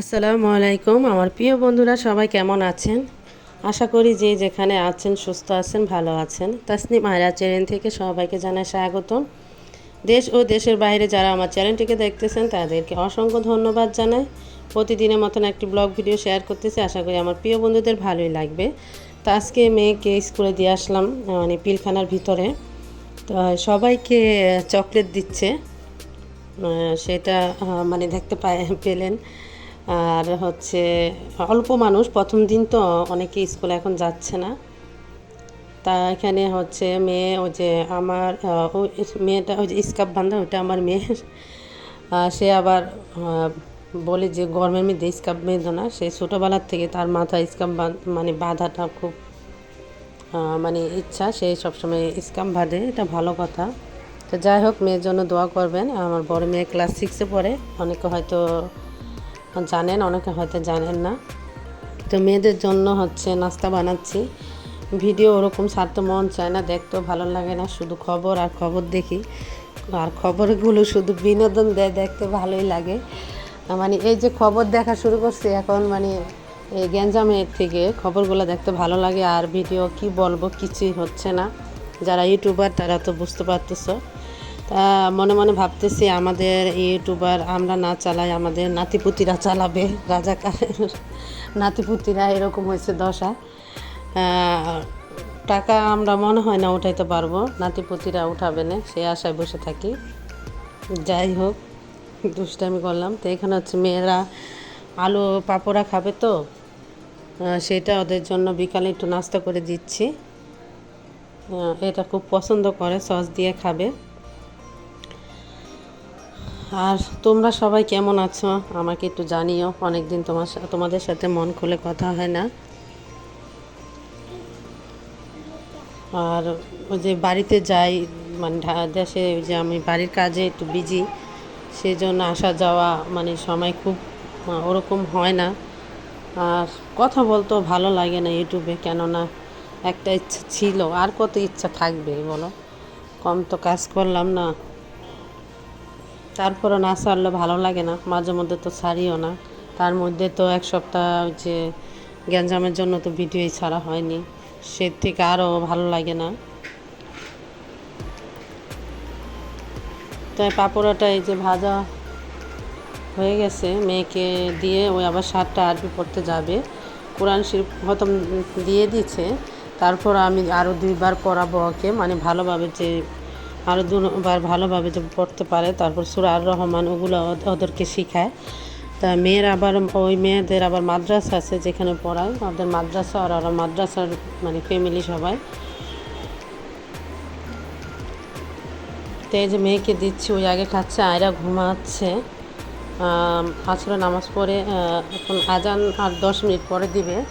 আসসালামু আলাইকুম। আমার প্রিয় বন্ধুরা, সবাই কেমন আছেন? আশা করি যে যেখানে আছেন, সুস্থ আছেন, ভালো আছেন। তাসনিম আয়রা চ্যানেল থেকে সবাইকে জানাই স্বাগত দেশ ও দেশের বাইরে যারা আমার চ্যানেলটিকে দেখতেছেন, তাদেরকে অসংখ্য ধন্যবাদ জানাই। প্রতিদিনের মতন একটি ব্লগ ভিডিও শেয়ার করতেছি। আশা করি আমার প্রিয় বন্ধুদের ভালোই লাগবে। তো আজকে মেয়েকে স্কুলে দিয়ে আসলাম মানে পিলখানার ভিতরে। তো সবাইকে চকলেট দিচ্ছে। সেটা মানে দেখতে পাই পেলেন। আর হচ্ছে, অল্প মানুষ, প্রথম দিন তো অনেকে স্কুলে এখন যাচ্ছে না। তা এখানে হচ্ছে মেয়ে, ওই যে আমার ওই মেয়েটা, ওই যে স্কার্ফ বান্ধা ওটা আমার মেয়ে সে আবার বলে যে গরমের মধ্যে স্কার্ফ বেঁধো না। সে ছোটোবেলার থেকে তার মাথায় স্কার্ফ মানে বাঁধাটা খুব মানে ইচ্ছা। সে সবসময় স্কাম বাঁধে, এটা ভালো কথা। তো যাই হোক, মেয়ের জন্য দোয়া করবেন। আমার বড় মেয়ে ক্লাস সিক্সে পড়ে। অনেকে হয়তো জানেন, অনেকে হয়তো জানেন না। তো মেয়েদের জন্য হচ্ছে নাস্তা বানাচ্ছি। ভিডিও ওরকম ছাড়তে মন চায় না, দেখতেও ভালো লাগে না, শুধু খবর আর খবর দেখি। আর খবরগুলো শুধু বিনোদন দেয়, দেখতে ভালোই লাগে। মানে এই যে খবর দেখা শুরু করছি এখন মানে এই গ্যাঞ্জামের থেকে খবরগুলো দেখতে ভালো লাগে। আর ভিডিও কি বলব, কিছুই হচ্ছে না। যারা ইউটিউবার, তারা তো বুঝতে পারতেছো। তা মনে মনে ভাবতেছি আমাদের ইউটিউবার আমরা না চালাই, আমাদের নাতিপুতিরা চালাবে রাজাকার নাতিপুতিরা এরকম হয়েছে দশা। টাকা আমরা মনে হয় না উঠাইতে পারব, নাতিপুতিরা উঠাবে না, সে আশায় বসে থাকি। যাই হোক, দুষ্টামি করলাম। তো এখানে হচ্ছে মেয়েরা আলু পাপোড়া খাবে তো সেটা ওদের জন্য বিকালে একটু নাস্তা করে দিচ্ছি। এটা খুব পছন্দ করে, সস দিয়ে খাবে। আর তোমরা সবাই কেমন আছো? আমাকে একটু জানিও, অনেকদিন তোমার তোমাদের সাথে মন খুলে কথা হয় না। আর ওই যে বাড়িতে যাই মানে দেশে ওই যে আমি বাড়ির কাজে একটু বিজি সেই জন্য আসা যাওয়া মানে সময় খুব ওরকম হয় না। আর কথা বলতেও ভালো লাগে না ইউটিউবে, কেননা একটা ইচ্ছা ছিল, আর কত ইচ্ছা থাকবে বলো। কম তো কাজ করলাম না। তারপরও না ছাড়লে ভালো লাগে না। মাঝে মধ্যে তো ছাড়িও না। তার মধ্যে তো এক সপ্তাহ যে গ্যাঞ্জামের জন্য তো ভিডিওই ছাড়া হয়নি। সে থেকে আরও ভালো লাগে না। তাই পাপড়াটা এই যে ভাজা হয়ে গেছে, মেয়েকে দিয়ে ওই আবার সাতটা আরবি পড়তে যাবে। কোরআন শরীফ খতম দিয়ে দিচ্ছে তারপর আমি আরও দুইবার পড়াবো ওকে। মানে ভালোভাবে যে আরও দুবার ভালোভাবে যে পড়তে পারে, তারপর সুরা আর রহমান ওগুলো ওদ- ওদেরকে শেখায়। তা মেয়ের আবার ওই মেয়েদের আবার মাদ্রাসা আছে যেখানে পড়ায় ওদের মাদ্রাসা আর ওরা মাদ্রাসার মানে ফ্যামিলি সবাই। তো এই যে মেয়েকে দিচ্ছি, ওই আগে খাচ্ছে, আয়রা ঘুমাচ্ছে। আসলে নামাজ পড়ে এখন আজান আর দশ মিনিট পরে দিবে।